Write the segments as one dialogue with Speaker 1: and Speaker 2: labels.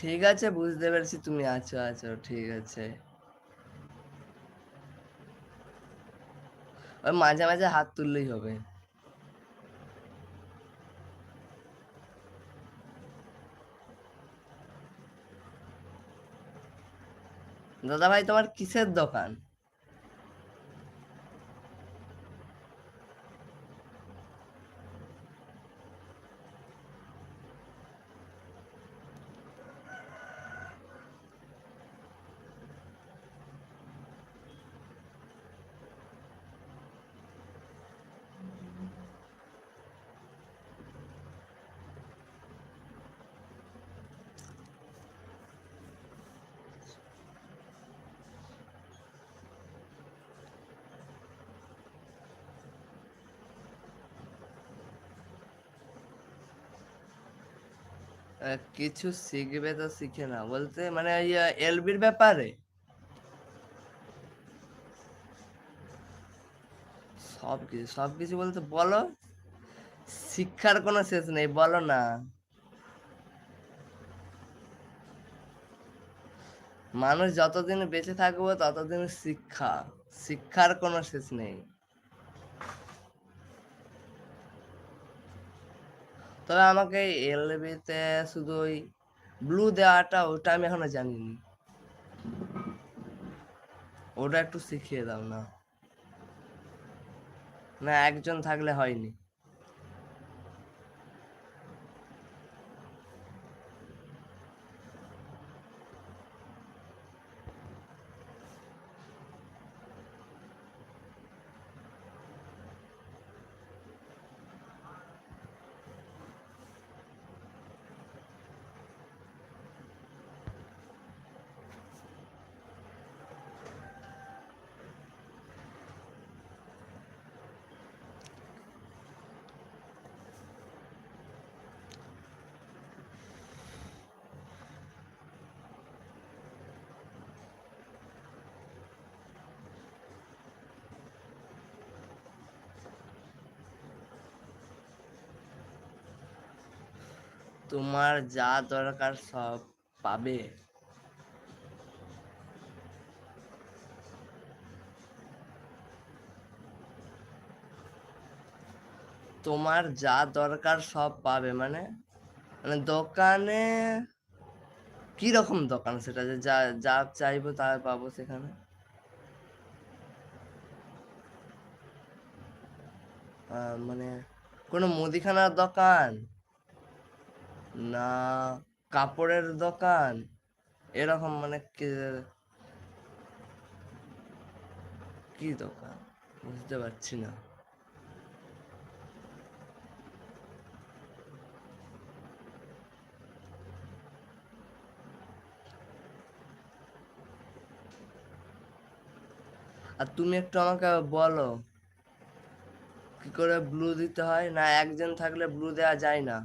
Speaker 1: ঠিক আছে, বুঝতে পেরেছি, তুমি আছো আছো, ঠিক আছে। ওই মাঝে মাঝে হাত তুললেই হবে। দাদা ভাই তোমার কিসের দোকান? কিছু শিখবে তো শিখে না, বলতে মানে এলবির ব্যাপারে? সব কিছু সব কিছু বলতে বলো। শিক্ষার কোনো শেষ নেই, বলো না। মানুষ যতদিন বেঁচে থাকব, ততদিন শিক্ষা, শিক্ষার কোনো শেষ নেই। তবে আমাকে এলবিতে শুধু ওই ব্লু দেওয়াটা ওটা আমি এখনও জানিনি। ওটা একটু শিখিয়ে দাও না। না, একজন থাকলে হয়নি। তোমার যা দরকার সব পাবে। তোমার যা দরকার সব পাবে মানে? মানে দোকানে কি রকম দোকান সেটা যে যা যা চাইব তা পাবো সেখানে? মানে কোনো মুদিখানার দোকান? না, কাপড়ের দোকান? এরকম মানে কি দোকান? বুঝতে পারছি না। আর তুমি একটু আমাকে বলো, কি করে ব্লু দিতে হয়? না একজন থাকলে ব্লু দেওয়া যায় না।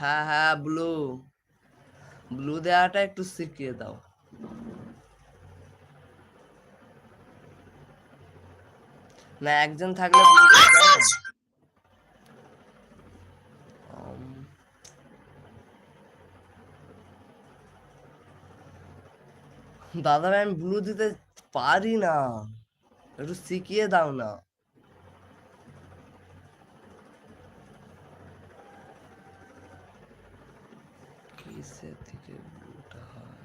Speaker 1: হ্যাঁ হ্যাঁ ব্লু ব্লু দেওয়াটা একটু শিখিয়ে দাও। না, একজন থাকলে যায় দাদা ভাই আমি ব্লু দিতে পারি না। একটু শিখিয়ে দাও না। কিসের থেকে ব্লুটা হয়।